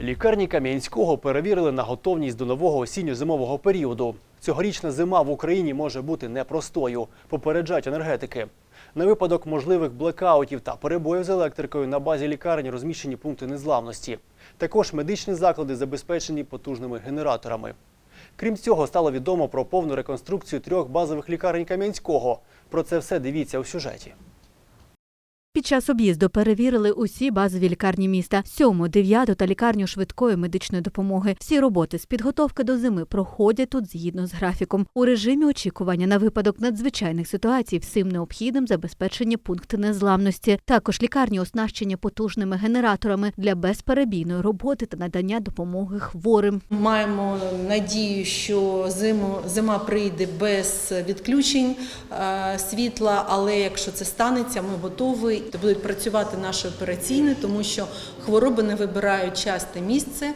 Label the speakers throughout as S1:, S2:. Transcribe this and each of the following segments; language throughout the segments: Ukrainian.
S1: Лікарні Кам'янського перевірили на готовність до нового осінньо-зимового періоду. Цьогорічна зима в Україні може бути непростою, попереджають енергетики. На випадок можливих блекаутів та перебоїв з електрикою на базі лікарень розміщені пункти незламності. Також медичні заклади забезпечені потужними генераторами. Крім цього, стало відомо про повну реконструкцію трьох базових лікарень Кам'янського. Про це все дивіться у сюжеті.
S2: Під час об'їзду перевірили усі базові лікарні міста, сьому, дев'яту та лікарню швидкої медичної допомоги. Всі роботи з підготовки до зими проходять тут згідно з графіком. У режимі очікування на випадок надзвичайних ситуацій всім необхідним забезпечені пункти незламності. Також лікарні оснащені потужними генераторами для безперебійної роботи та надання допомоги хворим.
S3: Маємо надію, що зиму, зима прийде без відключень е, світла, але якщо це станеться, ми готові. То будуть працювати наші операційні, тому що хвороби не вибирають часте місце,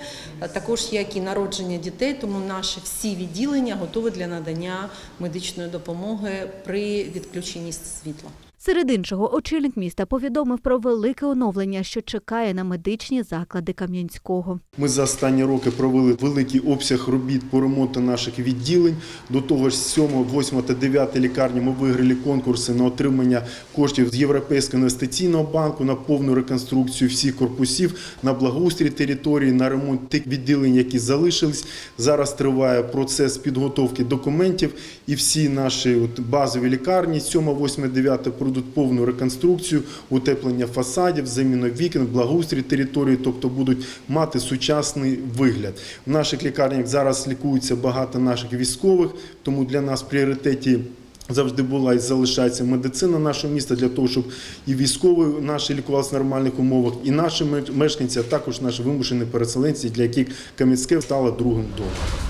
S3: також як і народження дітей, тому наші всі відділення готові для надання медичної допомоги при відключенні світла.
S2: Серед іншого, очільник міста повідомив про велике оновлення, що чекає на медичні заклади Кам'янського.
S4: Ми за останні роки провели великий обсяг робіт по ремонту наших відділень. До того ж, 7, 8 та 9 лікарні ми виграли конкурси на отримання коштів з Європейського інвестиційного банку на повну реконструкцію всіх корпусів, на благоустрій території, на ремонт тих відділень, які залишились. Зараз триває процес підготовки документів, і всі наші базові лікарні 7, 8, 9 пройдуть повну реконструкцію, утеплення фасадів, заміну вікон, благоустрій території, тобто будуть мати сучасний вигляд. В наших лікарнях зараз лікується багато наших військових, тому для нас пріоритеті. Завжди була і залишається медицина нашого міста для того, щоб і військові наші лікувалися в нормальних умовах, і наші мешканці, а також наші вимушені переселенці, для яких Кам'янське стало другим домом.